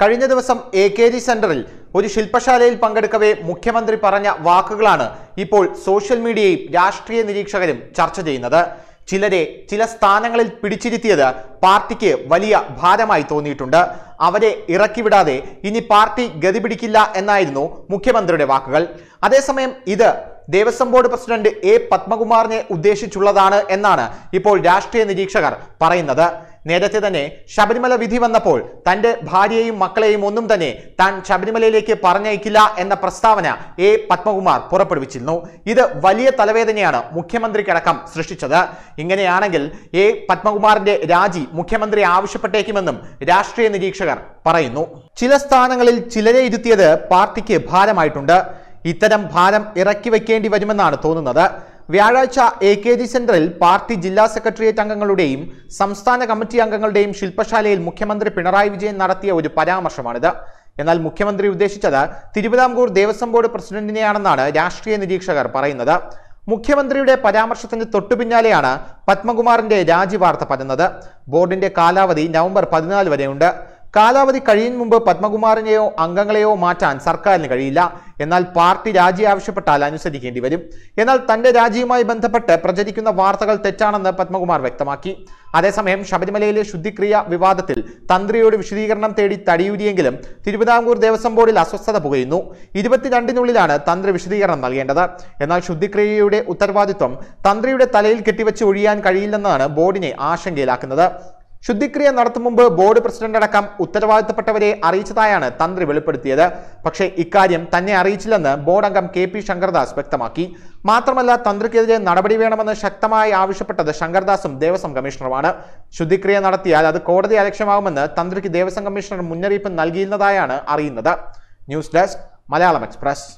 കഴിഞ്ഞ ദിവസം A K G സെന്ററിൽ ഒരു ശില്പശാലയിൽ പങ്കെടുക്കവേ മുഖ്യമന്ത്രി പറഞ്ഞ വാക്കുകളാണ് ഇപ്പോൾ സോഷ്യൽ മീഡിയയും രാഷ്ട്രീയ നിരീക്ഷകരും ചർച്ച ചെയ്യുന്നത്. ചിലരെ ചില സ്ഥാനങ്ങളിൽ പിടിച്ചിരുത്തിയത് പാർട്ടിക്ക് വലിയ ഭാരമായി തോന്നിയിട്ടുണ്ട്. അവരെ ഇറക്കിവിടാതെ ഇനി പാർട്ടി ഗതി പിടിക്കില്ല എന്നായിരുന്നു മുഖ്യമന്ത്രിയുടെ വാക്കുകൾ. അതേസമയം ഇത് ദേവസ്വം ബോർഡ് പ്രസിഡന്റ് എ പത്മകുമാറിനെ ഉദ്ദേശിച്ചുള്ളതാണ് എന്നാണ് ഇപ്പോൾ രാഷ്ട്രീയ നിരീക്ഷകർ പറയുന്നത്. നേരത്തെ തന്നെ ശബരിമല വിധി വന്നപ്പോൾ തന്റെ ഭാര്യയെയും മക്കളെയും ഒന്നും തന്നെ താൻ ശബരിമലയിലേക്ക് പറഞ്ഞയക്കില്ല എന്ന പ്രസ്താവന എ പത്മകുമാർ പുറപ്പെടുവിച്ചിരുന്നു. ഇത് വലിയ തലവേദനയാണ് മുഖ്യമന്ത്രിക്കടക്കം സൃഷ്ടിച്ചത്. ഇങ്ങനെയാണെങ്കിൽ എ പത്മകുമാറിന്റെ രാജി മുഖ്യമന്ത്രി ആവശ്യപ്പെട്ടേക്കുമെന്നും രാഷ്ട്രീയ നിരീക്ഷകർ പറയുന്നു. ചില സ്ഥാനങ്ങളിൽ ചിലരെ ഇരുത്തിയത് പാർട്ടിക്ക് ഭാരമായിട്ടുണ്ട്. ഇത്തരം ഭാരം ഇറക്കി വയ്ക്കേണ്ടി വരുമെന്നാണ് തോന്നുന്നത്. വ്യാഴാഴ്ച എ കെ ജി സെന്ററിൽ പാർട്ടി ജില്ലാ സെക്രട്ടേറിയറ്റ് അംഗങ്ങളുടെയും സംസ്ഥാന കമ്മിറ്റി അംഗങ്ങളുടെയും ശില്പശാലയിൽ മുഖ്യമന്ത്രി പിണറായി വിജയൻ നടത്തിയ ഒരു പരാമർശമാണിത്. എന്നാൽ മുഖ്യമന്ത്രി ഉദ്ദേശിച്ചത് തിരുവിതാംകൂർ ദേവസ്വം ബോർഡ് പ്രസിഡന്റിനെയാണെന്നാണ് രാഷ്ട്രീയ നിരീക്ഷകർ പറയുന്നത്. മുഖ്യമന്ത്രിയുടെ പരാമർശത്തിന് തൊട്ടുപിന്നാലെയാണ് പത്മകുമാറിന്റെ രാജി വാർത്ത പരന്നത് ബോർഡിന്റെ കാലാവധി നവംബർ പതിനാല് വരെയുണ്ട്. കാലാവധി കഴിയും മുമ്പ് പത്മകുമാറിനെയോ അംഗങ്ങളെയോ മാറ്റാൻ സർക്കാരിന് കഴിയില്ല. എന്നാൽ പാർട്ടി രാജി ആവശ്യപ്പെട്ടാൽ അനുസരിക്കേണ്ടി വരും. എന്നാൽ തന്റെ രാജിയുമായി ബന്ധപ്പെട്ട് പ്രചരിക്കുന്ന വാർത്തകൾ തെറ്റാണെന്ന് പത്മകുമാർ വ്യക്തമാക്കി. അതേസമയം ശബരിമലയിലെ ശുദ്ധിക്രിയ വിവാദത്തിൽ തന്ത്രിയോട് വിശദീകരണം തേടി തടിയൂരിയെങ്കിലും തിരുവിതാംകൂർ ദേവസ്വം ബോർഡിൽ അസ്വസ്ഥത പുകയുന്നു. ഇരുപത്തിരണ്ടിനുള്ളിലാണ് തന്ത്രി വിശദീകരണം നൽകേണ്ടത്. എന്നാൽ ശുദ്ധിക്രിയയുടെ ഉത്തരവാദിത്വം തന്ത്രിയുടെ തലയിൽ കെട്ടിവെച്ച് ഒഴിയാൻ കഴിയില്ലെന്നാണ് ബോർഡിനെ ആശങ്കയിലാക്കുന്നത്. ശുദ്ധിക്രിയ നടത്തും മുമ്പ് ബോർഡ് പ്രസിഡന്റ് അടക്കം ഉത്തരവാദിത്തപ്പെട്ടവരെ അറിയിച്ചതായാണ് തന്ത്രി വെളിപ്പെടുത്തിയത്. പക്ഷേ ഇക്കാര്യം തന്നെ അറിയിച്ചില്ലെന്ന് ബോർഡ് അംഗം കെ പി ശങ്കർദാസ് വ്യക്തമാക്കി. മാത്രമല്ല തന്ത്രിക്കെതിരെ നടപടി വേണമെന്ന് ശക്തമായി ആവശ്യപ്പെട്ടത് ശങ്കർദാസും ദേവസ്വം കമ്മീഷണറുമാണ്. ശുദ്ധിക്രിയ നടത്തിയാൽ അത് കോടതി അലക്ഷ്യമാകുമെന്ന് തന്ത്രിക്ക് ദേവസ്വം കമ്മീഷണർ മുന്നറിയിപ്പ് നൽകിയിരുന്നതായാണ് അറിയുന്നത്. News desk Malayalam Express.